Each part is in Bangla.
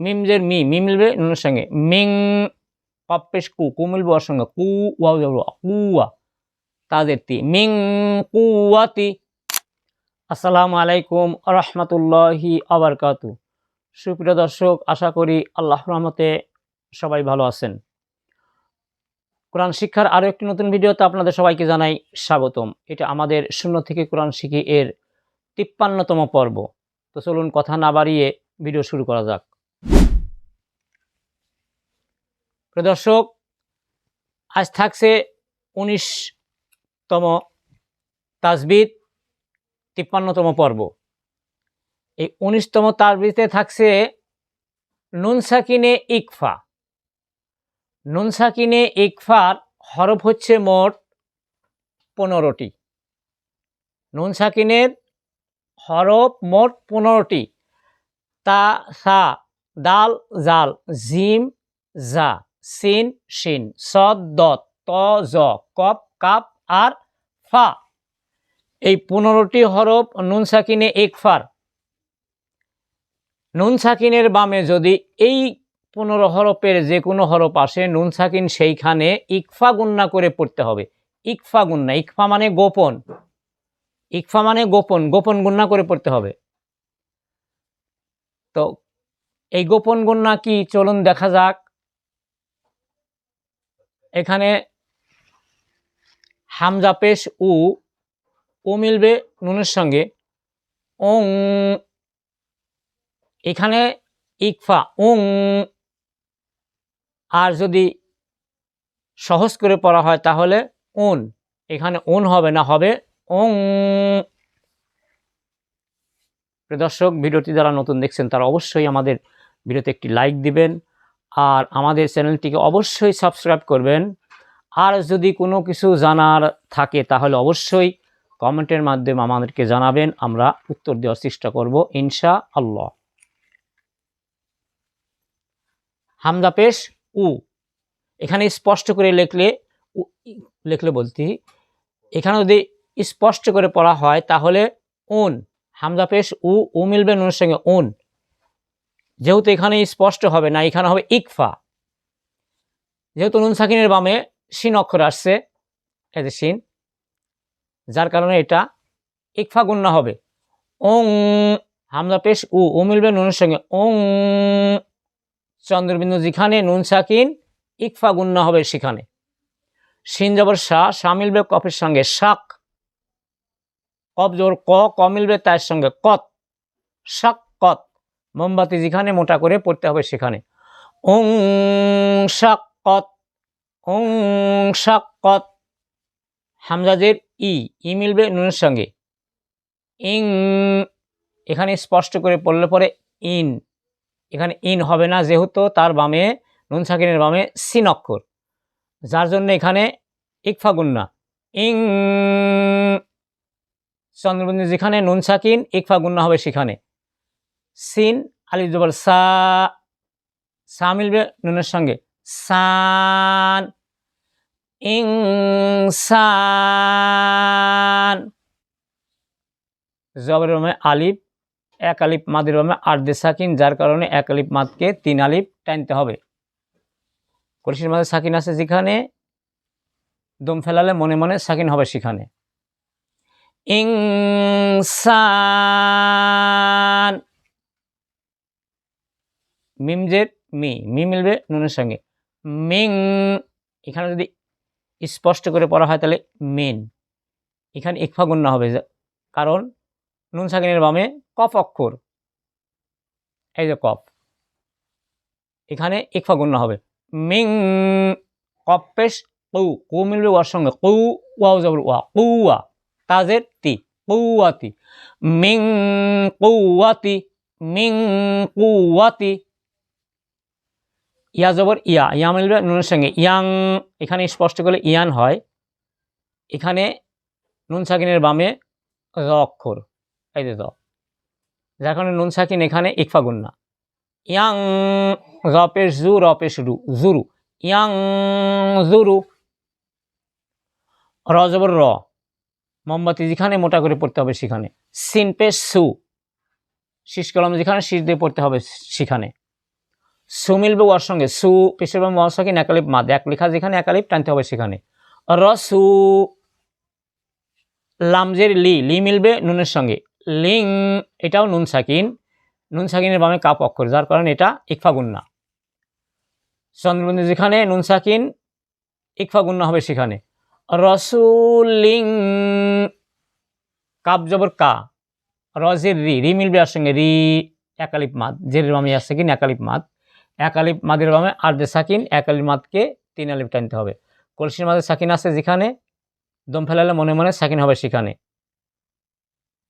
মিমজের মি মি মিলবে নুনের সঙ্গে। মিং কপ পেশ কু কু মিলবে ওর সঙ্গে। কু যাব কুয়া, তাদের তি। মিং কুয়াতি আসসালামু আলাইকুম রহমতুল্লাহি আবরকাতু সুপ্রিয় দর্শক, আশা করি আল্লাহ রহমতে সবাই ভালো আছেন। কোরআন শিক্ষার আরও একটি নতুন ভিডিওতে আপনাদের সবাইকে জানাই স্বাগতম। এটা আমাদের শূন্য থেকে কোরআন শিখি এর তিপ্পান্নতম পর্ব। তো চলুন কথা না বাড়িয়ে ভিডিও শুরু করা যাক। দর্শক, আজ থাকছে উনিশতম তাজবিদ তিপ্পান্নতম পর্ব। এই উনিশতম তাজবিদে থাকছে নুনসাকিনে ইকফা। নুনসাকিনে ইকফার হরফ হচ্ছে মোট পনেরোটি। নুন সাকিনের হরফ মোট পনেরোটি। তা, সা দাল, জাল, জিম, জা, সিন, শিন, সদ, দত, ত, জ, কপ, কাপ আর ফা। এই পনেরোটি হরফ নুন সাকিনে ইকফার নুন সাকিনের বামে যদি এই পনেরো হরফের যে কোনো হরফ আসে, নুন সাকিন সেইখানে ইকফা গুন্না করে পড়তে হবে। ইকফা গুন্না, ইকফা মানে গোপন। ইকফা মানে গোপন গোপন গুন্না করে পড়তে হবে। তো এই গোপন গুন্না কি? চলুন দেখা যাক। এখানে হামজা পেশ উ, ও মিলবে নুনের সঙ্গে। ওং, এখানে ইকফা, ওং, আর যদি সহজ করে পড়া হয় তাহলে উন এখানে উন হবে না, হবে ওং। দর্শক, ভিডিওটি যারা নতুন দেখছেন, তারা অবশ্যই আমাদের ভিডিওতে একটি লাইক দিবেন আর আমাদের চ্যানেলটিকে অবশ্যই সাবস্ক্রাইব করবেন। আর যদি কোনো কিছু জানার থাকে, তাহলে অবশ্যই কমেন্টের মাধ্যমে আমাদেরকে জানাবেন। আমরা উত্তর দেওয়ার চেষ্টা করব ইনশা আল্লাহ হামজা পেশ, উ। এখানে স্পষ্ট করে লিখলে লিখলে বলতে এখানে যদি স্পষ্ট করে পড়া হয়, তাহলে উন। হামজা পেশ উ উ মিলবে নুনের সঙ্গে উন। যেহেতু এখানে স্পষ্ট হবে না, এখানে হবে ইকফা। যেহেতু নুন সাকিনের বামে সিন অক্ষর আসছে, এই যে সিন যার কারণে এটা ইকফা গুন্না হবে। ওং হামজা পেশ উ উ মিলবে নুনের সঙ্গে ওং চন্দ্রবিন্দু যেখানে নুন সাকিন, ইকফা গুন্না হবে সেখানে। সিন জবর শাহ শাহ মিলবে কফের সঙ্গে শাক কফ জবর ক ক মিলবে তার সঙ্গে, কত, শাক কত, মোমবাতি যেখানে মোটা করে পড়তে হবে সেখানে। ওং শাক কত ওং শাক কত হামজাজের ই ই মিলবে নুনের সঙ্গে। ইং, এখানে স্পষ্ট করে পড়লে পরে ইন, এখানে ইন হবে না যেহেতু তার বামে, নুন সাকিনের বামে সিন অক্ষর যার জন্য এখানে ইকফা গুন্না ইং চন্দ্রবিন্দু যেখানে, নুন সাকিন, ইকফা গুন্না হবে সেখানে। সিন, আলিফ জবর সা সা মিলবে নুনের সঙ্গে। সান ইংসান জবরের বামে আলিফ, এক আলিফ মাদের বামে আট দে সাকিন, যার কারণে এক আলিফ মাদকে তিন আলিফ টানতে হবে। কলসির মাঝে সাকিন আছে যেখানে, দম ফেলালে মনে মনে সাকিন হবে সেখানে। ইংসান মিমজের মি মি মিলবে নুনের সঙ্গে। মিং, এখানে যদি স্পষ্ট করে পড়া হয় তাহলে মেন। এখানে ইকফা গুন্না হবে কারণ নুন সাকিনের বামে কফ অক্ষর। এই যে কফ। এখানে ইকফা গুন্না হবে। মিং, কফ পেশ কৌ কৌ মিলবে ওয়ার সঙ্গে। কৌ, ওয়াও জবর ওয়া। কৌয়া তাজের তি কৌয়াতি মিং কৌয়াতি মিং কৌয়াতি ইয়া জবর ইয়া ইয়া মিলবে নুনের সঙ্গে। ইয়াং, এখানে স্পষ্ট করলে ইয়ান হয়। এখানে নুন সাকিনের বামে র অক্ষর, এই যে র। যার কারণে নুন সাকিন এখানে ইকফা গুন্না ইয়াং, রপেশ জু, রপেশ রু, জুরু। ইয়াং, জুরু। র জবর র। মোমবাতি যেখানে মোটা করে পড়তে হবে সেখানে। সিন পেশ সু শীষ কলম যেখানে শীষ দিয়ে পড়তে হবে সেখানে। সু মিলবে ওয়ার সঙ্গে। সু পেশের মহাসাকিন একালিপ মাদ? এক লেখা যেখানে একালিপ টানতে হবে সেখানে। রসু লামজের লি। লি মিলবে নুনের সঙ্গে। লিং, এটাও নুন সাকিন। নুন সাকিনের বামে কাপ অক্ষর, যার কারণে এটা ইকফা গুন্না। চন্দ্রবিন্দু যেখানে নুন সাকিন, ইকফা গুন্না হবে সেখানে। রসুলিং কাপ জবর কা। রজের রি রি মিলবে আর সঙ্গে রি, একালিপ মাদ। জের বামে আর সাকিন একালিপ মাদ। একালিপ মাদের বামে আর যে সাকিন, একালিপ মাদকে তিন আলিপ টানতে হবে। কলসির মাঝে সাকিন আছে যেখানে, দম ফেলালে মনে মনে সাকিন হবে সেখানে।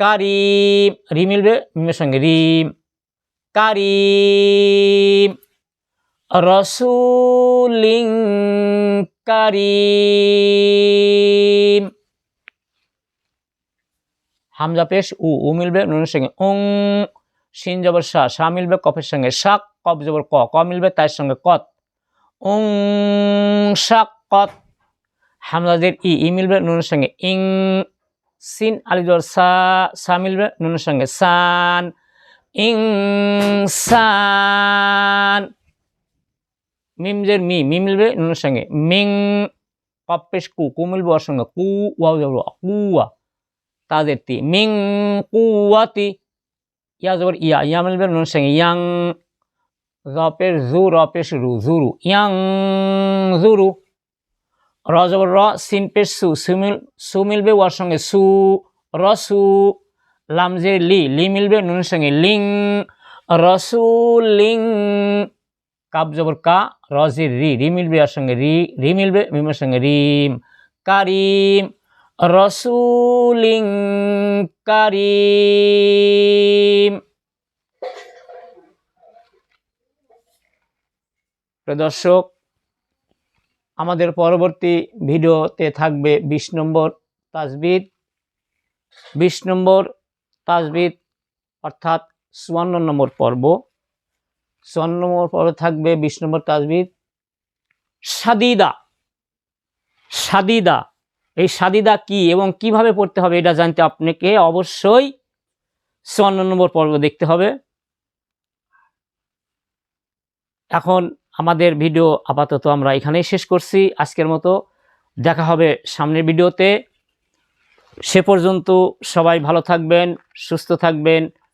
কারিম, রি মিলবে, মিমের সঙ্গে রিম কারিম, রসুলিং কারিম। হামজা পেশ, উ উ মিলবে নুনের সঙ্গে, উং সিন জবর শাহ শাহ মিলবে কফের সঙ্গে শাক কফ জবর ক ক মিলবে তার সঙ্গে কত। ওং শাক কত। হামজাদের ই ই মিলবে নুনের সঙ্গে, ইং, সিন আলিজর সা সা মিলবে নুনের সঙ্গে, সান, ইং, সান। মিমজের মি মি মিলবে নুনের সঙ্গে। মিং কপেশ কু কু মিলবে ওর সঙ্গে। কু ওয়াও যাব কুয়া। তাদের তি। মিং কুয়াতি ইয়া জবর ইয়া ইয়া মিলবে নুনের সঙ্গে। ইয়াং রপের জু, রপেশ রু, জুরু। ইয়াং, জুরু। র জবর র সিন পেশ সু সুমিল সু মিলবে ওর সঙ্গে। সু রসু লামজের লি লি মিলবে নুনের সঙ্গে। Link Rasu link. কাপ জবর কা রজির রি রি মিলবে আর সঙ্গে রি রি মিলবে মিমের সঙ্গে রিম। কারিম, রসুলিং কারিম। দর্শক, আমাদের পরবর্তী ভিডিওতে থাকবে বিশ নম্বর তাজবিদ। বিশ নম্বর তাজবিদ অর্থাৎ চুয়ান্ন নম্বর পর্ব। চুয়ান্ন নম্বর পর্বে থাকবে, বিশ নম্বর তাজবিদ সাদিদা সাদিদা, এই সাদিদা কি এবং কীভাবে পড়তে হবে এটা জানতে আপনাকে অবশ্যই চুয়ান্ন নম্বর পর্ব দেখতে হবে। এখন আমাদের ভিডিও আপাতত আমরা এখানেই শেষ করছি। আজকের মতো দেখা হবে সামনের ভিডিওতে। সে পর্যন্ত সবাই ভালো থাকবেন, সুস্থ থাকবেন।